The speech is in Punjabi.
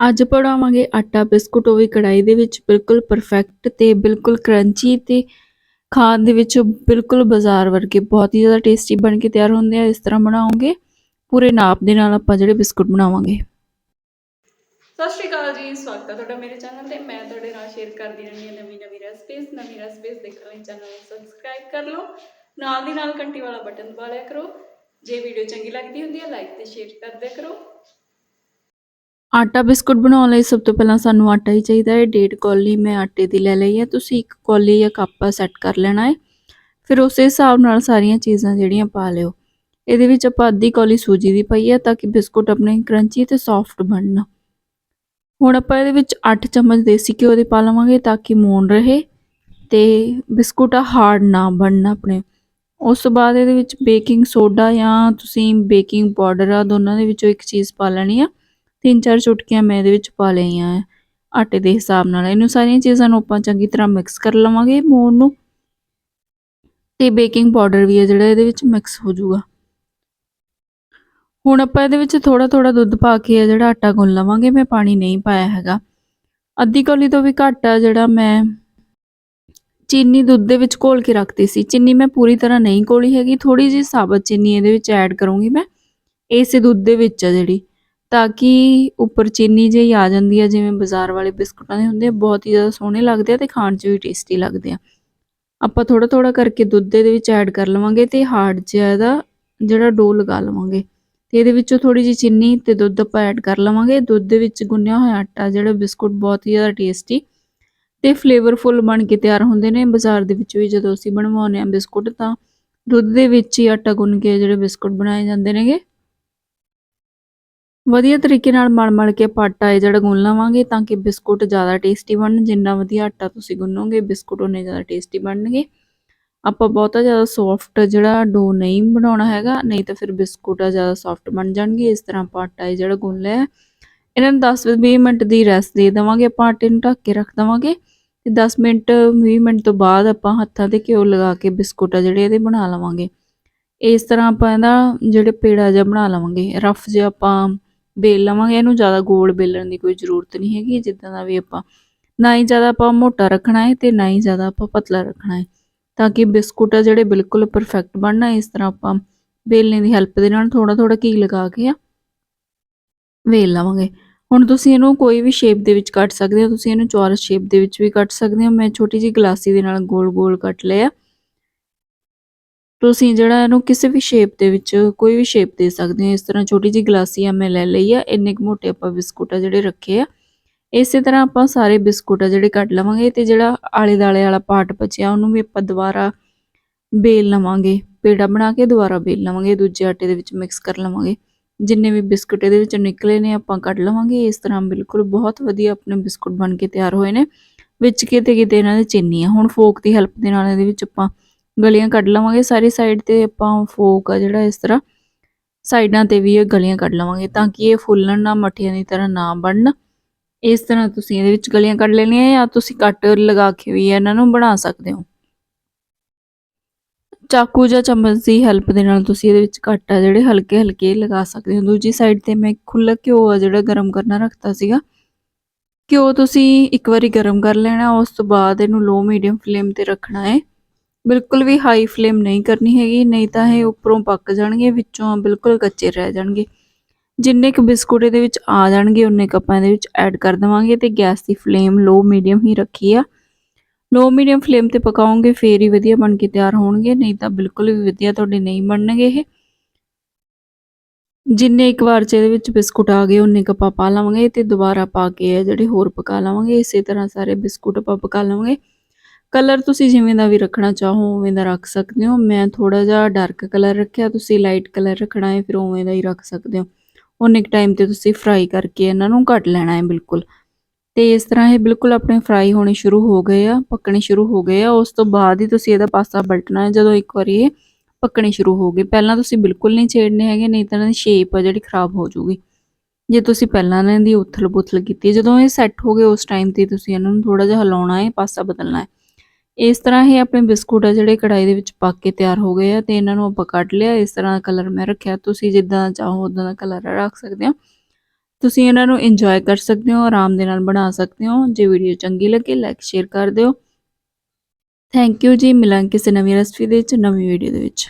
ਅੱਜ ਬਣਾਵਾਂਗੇ ਆਟਾ ਬਿਸਕੁਟ, ਉਹ ਵੀ ਕੜਾਈ ਦੇ ਵਿੱਚ ਬਿਲਕੁਲ ਪਰਫੈਕਟ ਤੇ ਬਿਲਕੁਲ ਕਰੰਚੀ ਤੇ ਖਾਣ ਦੇ ਵਿੱਚ ਬਿਲਕੁਲ ਬਾਜ਼ਾਰ ਵਰਗੇ ਬਹੁਤ ਹੀ ਜ਼ਿਆਦਾ ਟੇਸਟੀ ਬਣ ਕੇ ਤਿਆਰ ਹੁੰਦੇ ਆ, ਇਸ ਤਰ੍ਹਾਂ ਬਣਾਓਗੇ, ਪੂਰੇ ਨਾਪ ਦੇ ਨਾਲ ਆਪਾਂ ਜਿਹੜੇ ਬਿਸਕੁਟ ਬਣਾਵਾਂਗੇ। ਸਤਿ ਸ਼੍ਰੀ ਅਕਾਲ ਜੀ, ਸਵਾਗਤ ਹੈ ਤੁਹਾਡਾ ਮੇਰੇ ਚੈਨਲ ਤੇ, ਮੈਂ ਤੁਹਾਡੇ ਨਾਲ ਸ਼ੇਅਰ ਕਰਦੀ ਰਹਿੰਦੀ ਹਾਂ ਨਵੀਂ ਨਵੀਂ ਰੈਸਪੀਜ਼ ਨਵੀਂ ਰੈਸਪੀਜ਼ ਦੇਖਣ ਲਈ ਚੈਨਲ ਨੂੰ ਸਬਸਕ੍ਰਾਈਬ ਕਰ ਲਓ, ਨਾਲ ਦੀ ਨਾਲ ਘੰਟੀ ਵਾਲਾ ਬਟਨ ਦਬਾ ਲਿਆ ਕਰੋ, ਜੇ ਵੀਡੀਓ ਚੰਗੀ ਲੱਗਦੀ ਹੁੰਦੀ ਹੈ ਲਾਈਕ ਤੇ ਸ਼ੇਅਰ ਕਰ ਦਿਆ ਕਰੋ। ਆਟਾ ਬਿਸਕੁਟ ਬਣਾਉਣ ਲਈ ਸਭ ਤੋਂ ਪਹਿਲਾਂ ਸਾਨੂੰ ਆਟਾ ਹੀ ਚਾਹੀਦਾ ਹੈ। ਡੇਢ ਕੌਲੀ ਮੈਂ ਆਟੇ ਦੀ ਲੈ ਲਈ ਹੈ। ਤੁਸੀਂ ਇੱਕ ਕੌਲੀ ਜਾਂ ਕੱਪ ਸੈੱਟ ਕਰ ਲੈਣਾ ਹੈ। ਫਿਰ ਉਸੇ ਹਿਸਾਬ ਨਾਲ ਸਾਰੀਆਂ ਚੀਜ਼ਾਂ ਜਿਹੜੀਆਂ ਪਾ ਲਿਓ। ਇਹਦੇ ਵਿੱਚ ਆਪਾਂ ਅੱਧੀ ਕੌਲੀ ਸੂਜੀ ਦੀ ਪਾਈ ਹੈ ਤਾਂ ਕਿ ਬਿਸਕੁਟ ਆਪਣੇ ਕਰੰਚੀ ਤੇ ਸੌਫਟ ਬਣਨ। ਹੁਣ ਆਪਾਂ ਇਹਦੇ ਵਿੱਚ 8 ਚਮਚ ਦੇਸੀ ਘਿਓ ਦੇ ਪਾ ਲਵਾਂਗੇ ਤਾਂ ਕਿ ਮੋਨ ਰਹੇ ਤੇ ਬਿਸਕੁਟ ਹਾਰਡ ਨਾ ਬਣਨ ਆਪਣੇ। ਉਸ ਤੋਂ ਬਾਅਦ ਇਹਦੇ ਵਿੱਚ ਬੇਕਿੰਗ ਸੋਡਾ ਜਾਂ ਤੁਸੀਂ ਬੇਕਿੰਗ ਪਾਊਡਰ ਆ ਦੋਨਾਂ ਦੇ ਵਿੱਚੋਂ ਇੱਕ ਚੀਜ਼ ਪਾ ਲੈਣੀ ਆ। ਤਿੰਨ ਚਾਰ ਚੁਟਕੀਆਂ ਮੈਂ ਇਹਦੇ ਵਿੱਚ ਪਾ ਲਈਆਂ ਆਟੇ ਦੇ ਹਿਸਾਬ ਨਾਲ। ਇਹਨੂੰ ਸਾਰੀਆਂ ਚੀਜ਼ਾਂ ਨੂੰ ਆਪਾਂ ਚੰਗੀ ਤਰ੍ਹਾਂ ਮਿਕਸ ਕਰ ਲਵਾਂਗੇ ਮੋਨ ਨੂੰ। ਤੇ ਬੇਕਿੰਗ ਪਾਊਡਰ ਵੀ ਹੈ ਜਿਹੜਾ ਇਹਦੇ ਵਿੱਚ ਮਿਕਸ ਹੋ ਜਾਊਗਾ। ਹੁਣ ਆਪਾਂ ਇਹਦੇ ਵਿੱਚ ਥੋੜਾ ਥੋੜਾ ਦੁੱਧ ਪਾ ਕੇ ਆ ਜਿਹੜਾ ਆਟਾ ਗੁੰਨ ਲਵਾਂਗੇ। ਮੈਂ ਪਾਣੀ ਨਹੀਂ ਪਾਇਆ ਹੈਗਾ। ਅੱਧੀ ਕੌਲੀ ਤੋਂ ਵੀ ਘੱਟ ਆ ਜਿਹੜਾ ਮੈਂ ਚੀਨੀ ਦੁੱਧ ਦੇ ਵਿੱਚ ਘੋਲ ਕੇ ਰੱਖਤੀ ਸੀ। ਚੀਨੀ ਮੈਂ ਪੂਰੀ ਤਰ੍ਹਾਂ ਨਹੀਂ ਘੋਲੀ ਹੈਗੀ। ਥੋੜੀ ਜਿਹੀ ਸਾਬਤ ਚੀਨੀ ਇਹਦੇ ਵਿੱਚ ਐਡ ਕਰੂੰਗੀ ਮੈਂ। ਇਸੇ ਦੁੱਧ ਦੇ ਵਿੱਚ ਆ ਜਿਹੜੀ। ਤਾਂ ਕਿ ਉੱਪਰ ਚੀਨੀ ਜਿਹੀ ਆ ਜਾਂਦੀ ਆ, ਜਿਵੇਂ ਬਾਜ਼ਾਰ ਵਾਲੇ ਬਿਸਕੁਟਾਂ ਦੇ ਹੁੰਦੇ ਆ, ਬਹੁਤ ਹੀ ਜ਼ਿਆਦਾ ਸੋਹਣੇ ਲੱਗਦੇ ਆ ਤੇ ਖਾਣ 'ਚ ਵੀ ਟੇਸਟੀ ਲੱਗਦੇ ਆ। ਆਪਾਂ ਥੋੜਾ ਥੋੜਾ ਕਰਕੇ ਦੁੱਧ ਦੇ ਵਿੱਚ ਐਡ ਕਰ ਲਵਾਂਗੇ ਤੇ ਹਾਰਡ ਜਿਹਾ ਇਹਦਾ ਜਿਹੜਾ ਡੋ ਲਗਾ ਲਵਾਂਗੇ। ਤੇ ਇਹਦੇ ਵਿੱਚੋਂ ਥੋੜੀ ਜਿਹੀ ਚੀਨੀ ਤੇ ਦੁੱਧ ਆਪਾਂ ਐਡ ਕਰ ਲਵਾਂਗੇ। ਦੁੱਧ ਦੇ ਵਿੱਚ ਗੁੰਨਿਆ ਹੋਇਆ ਆਟਾ ਜਿਹੜਾ ਬਿਸਕੁਟ ਬਹੁਤ ਹੀ ਜ਼ਿਆਦਾ ਟੇਸਟੀ ਤੇ ਫਲੇਵਰਫੁੱਲ ਬਣ ਕੇ ਤਿਆਰ ਹੁੰਦੇ ਨੇ। ਬਾਜ਼ਾਰ ਦੇ ਵਿੱਚ ਵੀ ਜਦੋਂ ਅਸੀਂ ਬਣਵਾਉਂਦੇ ਆ ਬਿਸਕੁਟ ਤਾਂ ਦੁੱਧ ਦੇ ਵਿੱਚ ਹੀ ਆਟਾ ਗੁੰਨ ਕੇ ਜਿਹੜੇ ਬਿਸਕੁਟ ਬਣਾਏ ਜਾਂਦੇ ਨੇਗੇ। ਵਧੀਆ ਤਰੀਕੇ ਨਾਲ ਮਲ-ਮਲ ਕੇ ਆਪਾਂ ਆਟਾ ਇਹ ਜਿਹੜਾ ਗੁੰਨ ਲਵਾਂਗੇ ਤਾਂ ਕਿ ਬਿਸਕੁਟ ਜ਼ਿਆਦਾ ਟੇਸਟੀ ਬਣਨ, ਜਿੰਨਾ ਵਧੀਆ ਆਟਾ ਤੁਸੀਂ ਗੁੰਨੋਗੇ ਬਿਸਕੁਟ ਉਹਨੇ ਜ਼ਿਆਦਾ ਟੇਸਟੀ ਬਣਨਗੇ। ਆਪਾਂ ਬਹੁਤਾ ਜ਼ਿਆਦਾ ਸੌਫਟ ਜਿਹੜਾ ਡੋ ਨਹੀਂ ਬਣਾਉਣਾ ਹੈਗਾ, ਨਹੀਂ ਤਾਂ ਫਿਰ ਬਿਸਕੁਟ ਆ ਜ਼ਿਆਦਾ ਸੌਫਟ ਬਣ ਜਾਣਗੇ, ਇਸ ਤਰ੍ਹਾਂ ਆਪਾਂ ਆਟਾ ਇਹ ਜਿਹੜਾ ਗੁੰਨ ਲਿਆ। ਇਹਨਾਂ ਨੂੰ 10-20 ਮਿੰਟ ਦੀ ਰੈਸਟ ਦੇ ਦੇਵਾਂਗੇ, ਆਪਾਂ ਆਟੇ ਨੂੰ ਢੱਕ ਕੇ ਰੱਖ ਦੇਵਾਂਗੇ ਤੇ 10 ਮਿੰਟ 20 ਮਿੰਟ ਤੋਂ ਬਾਅਦ ਆਪਾਂ ਹੱਥਾਂ ਤੇ ਘਿਓ ਲਗਾ ਕੇ ਬਿਸਕੁਟ ਆ ਜਿਹੜੇ ਇਹਦੇ ਬਣਾ ਲਵਾਂਗੇ। ਇਸ ਤਰ੍ਹਾਂ ਆਪਾਂ ਇਹਦਾ ਜਿਹੜੇ ਪੇੜਾ ਜਿਹਾ ਬਣਾ ਲਵਾਂਗੇ, ਰਫ ਜਿਹਾ ਆਪਾਂ ਬੇਲ ਲਵਾਂਗੇ, ਇਹਨੂੰ ਜ਼ਿਆਦਾ ਗੋਲ ਬੇਲਣ ਦੀ ਕੋਈ ਜ਼ਰੂਰਤ ਨਹੀਂ ਹੈਗੀ, ਜਿੱਦਾਂ ਦਾ ਵੀ ਆਪਾਂ ਨਾ ਹੀ ਜ਼ਿਆਦਾ ਆਪਾਂ ਮੋਟਾ ਰੱਖਣਾ ਹੈ ਤੇ ਨਾ ਹੀ ਜ਼ਿਆਦਾ ਆਪਾਂ ਪਤਲਾ ਰੱਖਣਾ ਹੈ, ਤਾਂ ਕਿ ਬਿਸਕੁਟ ਆ ਜਿਹੜੇ ਬਿਲਕੁਲ ਪਰਫੈਕਟ ਬਣਨਾ ਇਸ ਤਰ੍ਹਾਂ ਆਪਾਂ ਵੇਲਣੇ ਦੀ ਹੈਲਪ ਦੇ ਨਾਲ ਥੋੜਾ ਥੋੜਾ ਘੀ ਲਗਾ ਕੇ ਆ, ਵੇਲ ਲਵਾਂਗੇ। ਹੁਣ ਤੁਸੀਂ ਇਹਨੂੰ ਕੋਈ ਵੀ ਸ਼ੇਪ ਦੇ ਵਿੱਚ ਕੱਟ ਸਕਦੇ ਹੋ, ਤੁਸੀਂ ਇਹਨੂੰ ਚੌਰਸ ਸ਼ੇਪ ਦੇ ਵਿੱਚ ਵੀ ਕੱਟ ਸਕਦੇ ਹੋ, ਮੈਂ ਛੋਟੀ ਜਿਹੀ ਗਲਾਸੀ ਦੇ ਨਾਲ ਗੋਲ-ਗੋਲ ਕੱਟ ਲਿਆ। ਤੁਸੀਂ ਜਿਹੜਾ ਇਹਨੂੰ ਕਿਸੇ ਵੀ ਸ਼ੇਪ ਦੇ ਵਿੱਚ ਕੋਈ ਵੀ ਸ਼ੇਪ ਦੇ ਸਕਦੇ ਹੋ, ਇਸ ਤਰ੍ਹਾਂ ਛੋਟੀ ਜਿਹੀ ਗਲਾਸੀ ਆ ਮੈਂ ਲੈ ਲਈ ਆ, ਇੰਨੇ ਕੁ ਮੋਟੇ ਆਪਾਂ ਬਿਸਕੁਟ ਆ ਜਿਹੜੇ ਰੱਖੇ ਆ। ਇਸੇ ਤਰ੍ਹਾਂ ਆਪਾਂ ਸਾਰੇ ਬਿਸਕੁਟ ਆ ਜਿਹੜੇ ਕੱਟ ਲਵਾਂਗੇ ਤੇ ਜਿਹੜਾ ਆਲੇ ਦਾਲੇ ਵਾਲਾ ਪਾਰਟ ਬਚਿਆ, ਉਹਨੂੰ ਵੀ ਆਪਾਂ ਦੁਬਾਰਾ ਬੇਲ ਲਵਾਂਗੇ। ਪੇੜਾ ਬਣਾ ਕੇ ਦੁਬਾਰਾ ਬੇਲ ਲਵਾਂਗੇ, ਦੂਜੇ ਆਟੇ ਦੇ ਵਿੱਚ ਮਿਕਸ ਕਰ ਲਵਾਂਗੇ। ਜਿੰਨੇ ਵੀ ਬਿਸਕੁਟ ਇਹਦੇ ਵਿੱਚ ਨਿਕਲੇ ਨੇ, ਆਪਾਂ ਕੱਢ ਲਵਾਂਗੇ। ਇਸ ਤਰ੍ਹਾਂ ਬਿਲਕੁਲ ਬਹੁਤ ਵਧੀਆ ਆਪਣੇ ਬਿਸਕੁਟ ਬਣ ਕੇ ਤਿਆਰ ਹੋਏ ਨੇ। ਵਿੱਚ ਕਿਤੇ ਕਿਤੇ ਇਹਨਾਂ ਦੇ ਚੀਨੀ ਆ। ਹੁਣ ਫੋਕ ਦੀ ਹੈਲਪ ਦੇ ਨਾਲ ਇਹਦੇ ਵਿੱਚ ਆਪਾਂ ਗਲੀਆਂ ਕੱਢ ਲਵਾਂਗੇ, ਸਾਰੀ ਸਾਈਡ ਤੇ ਆਪਾਂ ਫੋਕ ਆ ਜਿਹੜਾ ਇਸ ਤਰ੍ਹਾਂ, ਸਾਈਡਾਂ ਤੇ ਵੀ ਇਹ ਗਲੀਆਂ ਕੱਢ ਲਵਾਂਗੇ ਤਾਂ ਕਿ ਇਹ ਫੁੱਲਣ ਨਾ, ਮੱਠੀਆਂ ਦੀ ਤਰ੍ਹਾਂ ਨਾ ਬਣਨ। ਇਸ ਤਰ੍ਹਾਂ ਤੁਸੀਂ ਇਹਦੇ ਵਿੱਚ ਗਲੀਆਂ ਕੱਢ ਲੈਣੀਆਂ ਜਾਂ ਤੁਸੀਂ ਕੱਟ ਲਗਾ ਕੇ ਵੀ ਇਹਨਾਂ ਨੂੰ ਬਣਾ ਸਕਦੇ ਹੋ। ਚਾਕੂ ਜਾਂ ਚਮਚ ਦੀ ਹੈਲਪ ਦੇ ਨਾਲ ਤੁਸੀਂ ਇਹਦੇ ਵਿੱਚ ਕੱਟ ਆ ਜਿਹੜੇ ਹਲਕੇ ਹਲਕੇ ਲਗਾ ਸਕਦੇ ਹੋ। ਦੂਜੀ ਸਾਈਡ ਤੇ ਮੈਂ ਖੁੱਲਾ ਘਿਓ ਆ ਜਿਹੜਾ ਗਰਮ ਕਰਨਾ ਰੱਖਤਾ ਸੀਗਾ, ਘਿਓ ਤੁਸੀਂ ਇੱਕ ਵਾਰੀ ਗਰਮ ਕਰ ਲੈਣਾ, ਉਸ ਤੋਂ ਬਾਅਦ ਇਹਨੂੰ ਲੋ ਮੀਡੀਅਮ ਫਲੇਮ ਤੇ ਰੱਖਣਾ ਹੈ। ਬਿਲਕੁਲ ਵੀ ਹਾਈ ਫਲੇਮ ਨਹੀਂ ਕਰਨੀ ਹੈਗੀ, ਨਹੀਂ ਤਾਂ ਇਹ ਉੱਪਰੋਂ ਪੱਕ ਜਾਣਗੇ, ਵਿੱਚੋਂ ਬਿਲਕੁਲ ਕੱਚੇ ਰਹਿ ਜਾਣਗੇ। ਜਿੰਨੇ ਕੁ ਬਿਸਕੁਟ ਇਹਦੇ ਵਿੱਚ ਆ ਜਾਣਗੇ ਉਨੇ ਕੱਪਾਂ ਆਪਾਂ ਇਹਦੇ ਵਿੱਚ ਐਡ ਕਰ ਦੇਵਾਂਗੇ ਤੇ ਗੈਸ ਦੀ ਫਲੇਮ ਲੋ ਮੀਡੀਅਮ ਹੀ ਰੱਖੀ ਆ। ਲੋ ਮੀਡੀਅਮ ਫਲੇਮ ਤੇ ਪਕਾਉਂਗੇ ਫੇਰ ਹੀ ਵਧੀਆ ਬਣ ਕੇ ਤਿਆਰ ਹੋਣਗੇ, ਨਹੀਂ ਤਾਂ ਬਿਲਕੁਲ ਵੀ ਵਧੀਆ ਤੁਹਾਡੇ ਨਹੀਂ ਬਣਨਗੇ ਇਹ। ਜਿੰਨੇ ਇੱਕ ਵਾਰ ਚ ਇਹਦੇ ਵਿੱਚ ਬਿਸਕੁਟ ਆ ਗਏ ਉਨੇ ਕੱਪਾਂ ਪਾ ਲਵਾਂਗੇ ਤੇ ਦੁਬਾਰਾ ਪਾ ਕੇ ਜਿਹੜੇ ਹੋਰ ਪਕਾ ਲਵਾਂਗੇ, ਇਸੇ ਤਰ੍ਹਾਂ ਸਾਰੇ ਬਿਸਕੁਟ ਆਪਾਂ ਪਕਾ ਲਵਾਂਗੇ। ਕਲਰ ਤੁਸੀਂ ਜਿਵੇਂ ਦਾ ਵੀ ਰੱਖਣਾ ਚਾਹੋ, ਉਵੇਂ ਦਾ ਰੱਖ ਸਕਦੇ ਹੋ। ਮੈਂ ਥੋੜਾ ਜਿਹਾ ਡਾਰਕ ਕਲਰ ਰੱਖਿਆ, ਤੁਸੀਂ ਲਾਈਟ ਕਲਰ ਰੱਖਣਾ ਹੈ, ਫਿਰ ਉਵੇਂ ਦਾ ਹੀ ਰੱਖ ਸਕਦੇ ਹੋ। ਉਹਨੇ ਇੱਕ ਟਾਈਮ ਤੇ ਤੁਸੀਂ ਫਰਾਈ ਕਰਕੇ ਇਹਨਾਂ ਨੂੰ ਕੱਟ ਲੈਣਾ ਹੈ, ਬਿਲਕੁਲ। ਤੇ ਇਸ ਤਰ੍ਹਾਂ ਇਹ ਬਿਲਕੁਲ ਆਪਣੇ ਫਰਾਈ ਹੋਣੇ ਸ਼ੁਰੂ ਹੋ ਗਏ ਆ, ਪੱਕਣੇ ਸ਼ੁਰੂ ਹੋ ਗਏ ਆ। ਉਸ ਤੋਂ ਬਾਅਦ ਹੀ ਤੁਸੀਂ ਇਹਦਾ ਪਾਸਾ ਪਲਟਣਾ ਹੈ, ਜਦੋਂ ਇੱਕ ਵਾਰੀ ਇਹ ਪੱਕਣੇ ਸ਼ੁਰੂ ਹੋ ਗਏ। ਪਹਿਲਾਂ ਤੁਸੀਂ ਬਿਲਕੁਲ ਨਹੀਂ ਛੇੜਨੇ ਹੈਗੇ, ਨਹੀਂ ਤਾਂ ਇਹਨਾਂ ਦੀ ਸ਼ੇਪ ਆ ਜਿਹੜੀ ਖਰਾਬ ਹੋ ਜੂਗੀ ਜੇ ਤੁਸੀਂ ਪਹਿਲਾਂ ਇਹਨਾਂ ਦੀ ਉਥਲ-ਪੁਥਲ ਕੀਤੀ ਜਦੋਂ ਇਹ ਸੈੱਟ ਹੋ ਗਏ, ਉਸ ਟਾਈਮ ਤੇ ਤੁਸੀਂ ਇਹਨਾਂ ਨੂੰ ਥੋੜਾ ਜਿਹਾ ਹਿਲਾਉਣਾ ਹੈ ਪਾਸਾ ਬਦਲਣਾ ਹੈ। ਇਸ ਤਰ੍ਹਾਂ ਹੀ ਆਪਣੇ ਬਿਸਕੁਟ ਆ ਜਿਹੜੇ ਕੜਾਈ ਦੇ ਵਿੱਚ ਪਾ ਕੇ ਤਿਆਰ ਹੋ ਗਏ ਆ ਤੇ ਇਹਨਾਂ ਨੂੰ ਆਪਾਂ ਕੱਢ ਲਿਆ। ਇਸ ਤਰ੍ਹਾਂ ਦਾ ਕਲਰ ਮੈਂ ਰੱਖਿਆ। ਤੁਸੀਂ ਜਿੱਦਾਂ ਚਾਹੋ ਉਦਾਂ ਦਾ ਕਲਰ ਰੱਖ ਸਕਦੇ ਹੋ। ਤੁਸੀਂ ਇਹਨਾਂ ਨੂੰ ਇੰਜੋਏ ਕਰ ਸਕਦੇ ਹੋ, ਆਰਾਮ ਦੇ ਨਾਲ ਬਣਾ ਸਕਦੇ ਹੋ। ਜੇ ਵੀਡੀਓ ਚੰਗੀ ਲੱਗੇ ਲਾਈਕ ਸ਼ੇਅਰ ਕਰ ਦਿਓ। ਥੈਂਕ ਯੂ ਜੀ। ਮਿਲਾਂਗੇ ਕਿਸੇ ਨਵੀਂ ਰੈਸਪੀ ਦੇ ਵਿੱਚ ਨਵੀਂ ਵੀਡੀਓ ਦੇ ਵਿੱਚ।